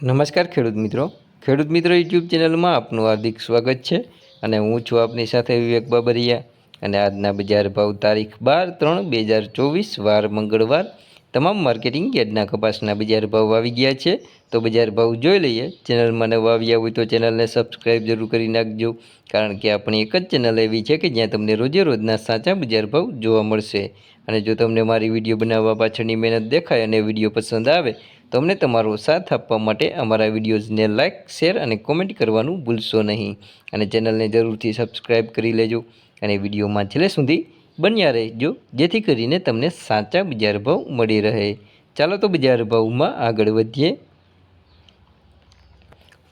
નમસ્કાર ખેડૂત મિત્રો. ખેડૂત મિત્રો યુટ્યુબ ચેનલમાં આપનું હાર્દિક સ્વાગત છે અને હું છું આપની સાથે વિવેક બાબરિયા અને આજના બજાર ભાવ તારીખ બાર ત્રણ બે હજાર ચોવીસ વાર મંગળવાર તમામ માર્કેટિંગ યાર્ડના કપાસના બજાર ભાવ આવી ગયા છે. તો બજાર ભાવ જોઈ લઈએ. ચેનલમાં નવા આવ્યા હોય તો ચેનલને સબસ્ક્રાઈબ જરૂર કરી નાખજો કારણ કે આપણી એક જ ચેનલ એવી છે કે જ્યાં તમને રોજે રોજના સાચા બજાર ભાવ જોવા મળશે. અને જો તમને મારી વીડિયો બનાવવા પાછળની મહેનત દેખાય અને વીડિયો પસંદ આવે તો અમને તમારો સાથ આપવા માટે અમારા વિડીયોઝને લાઇક શેર અને કોમેન્ટ કરવાનું ભૂલશો નહીં. અને ચેનલને જરૂરથી સબસ્ક્રાઈબ કરી લેજો અને વિડીયોમાં છેલ્લે સુધી બન્યા રહેજો, જેથી કરીને તમને સાચા બજાર ભાવ મળી રહે. ચાલો તો બજાર ભાવમાં આગળ વધીએ.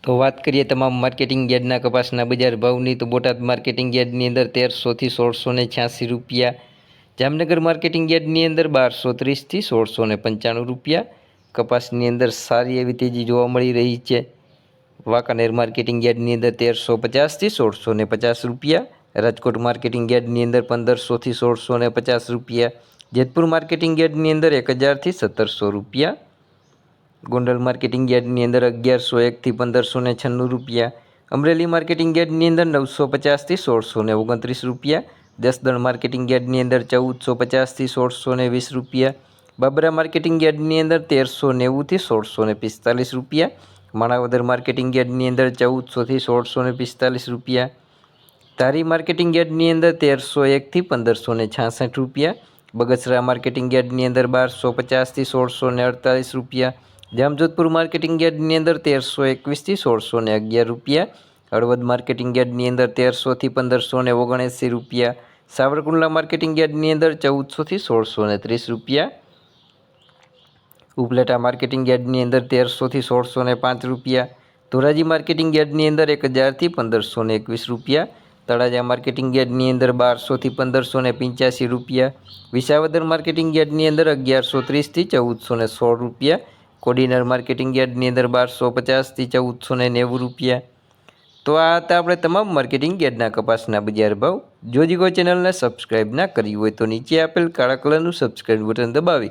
તો વાત કરીએ તમામ માર્કેટિંગ યાર્ડના કપાસના બજાર ભાવની, તો બોટાદ માર્કેટિંગ યાર્ડની અંદર તેરસોથી સોળસો ને છ્યાસી રૂપિયા, જામનગર માર્કેટિંગ યાર્ડની અંદર બારસો ત્રીસથી સોળસો ને પંચાણું રૂપિયા કપાસની અંદર સારી એવી તેજી જોવા મળી રહી છે. વાંકાનેર માર્કેટિંગ યાર્ડની અંદર તેરસો પચાસથી સોળસો ને પચાસ રૂપિયા. રાજકોટ માર્કેટિંગ યાર્ડની અંદર પંદરસોથી સોળસો ને પચાસ રૂપિયા. જેતપુર માર્કેટિંગ યાર્ડની અંદર એક હજારથી સત્તરસો રૂપિયા. ગોંડલ માર્કેટિંગ યાર્ડની અંદર અગિયારસો એકથી પંદરસો ને છન્નું રૂપિયા. અમરેલી માર્કેટિંગ યાર્ડની અંદર નવસો પચાસથી સોળસો ને ઓગણત્રીસ રૂપિયા. દસદણ માર્કેટિંગ યાર્ડની અંદર ચૌદસો પચાસથી સોળસો ને વીસ રૂપિયા. બાબરા માર્કેટિંગ યાર્ડની અંદર તેરસો નેવુંથી સોળસો ને પિસ્તાલીસ રૂપિયા. માણાવદર માર્કેટિંગ યાર્ડની અંદર ચૌદસોથી સોળસો ને પિસ્તાલીસ રૂપિયા. ધારી માર્કેટિંગ યાર્ડની અંદર તેરસો એકથી પંદરસો ને છાસઠ રૂપિયા. બગસરા માર્કેટિંગ યાર્ડની અંદર બારસો પચાસથી સોળસો ને અડતાલીસ રૂપિયા. જામજોધપુર માર્કેટિંગ યાર્ડની અંદર તેરસો એકવીસથી સોળસો ને અગિયાર રૂપિયા. હળવદ માર્કેટિંગ યાર્ડની અંદર તેરસોથી પંદરસો ને ઓગણએંસી રૂપિયા. સાવરકુંડલા માર્કેટિંગ યાર્ડની અંદર ચૌદસોથી સોળસો ને ત્રીસ રૂપિયા. ઉપલેટા માર્કેટિંગ યાર્ડની અંદર તેરસોથી સોળસો ને પાંચ રૂપિયા, ધોરાજી માર્કેટિંગ યાર્ડની અંદર એક હજારથી પંદરસો ને એકવીસ રૂપિયા, તળાજા માર્કેટિંગ યાર્ડની અંદર બારસોથી પંદરસો ને પંચ્યાસી રૂપિયા, વિસાવદર માર્કેટિંગ યાર્ડની અંદર અગિયારસો ત્રીસથી ચૌદસો ને સોળ રૂપિયા, કોડિનર માર્કેટિંગ યાર્ડની અંદર બારસો પચાસથી ચૌદસો ને નેવું રૂપિયા. તો આ હતા આપણે તમામ માર્કેટિંગ યાર્ડના કપાસના બજાર ભાવ. જો જીગો ચેનલને સબસ્ક્રાઇબ ના કરી હોય તો નીચે આપેલ કાળા કલરનું સબસ્ક્રાઇબ બટન દબાવી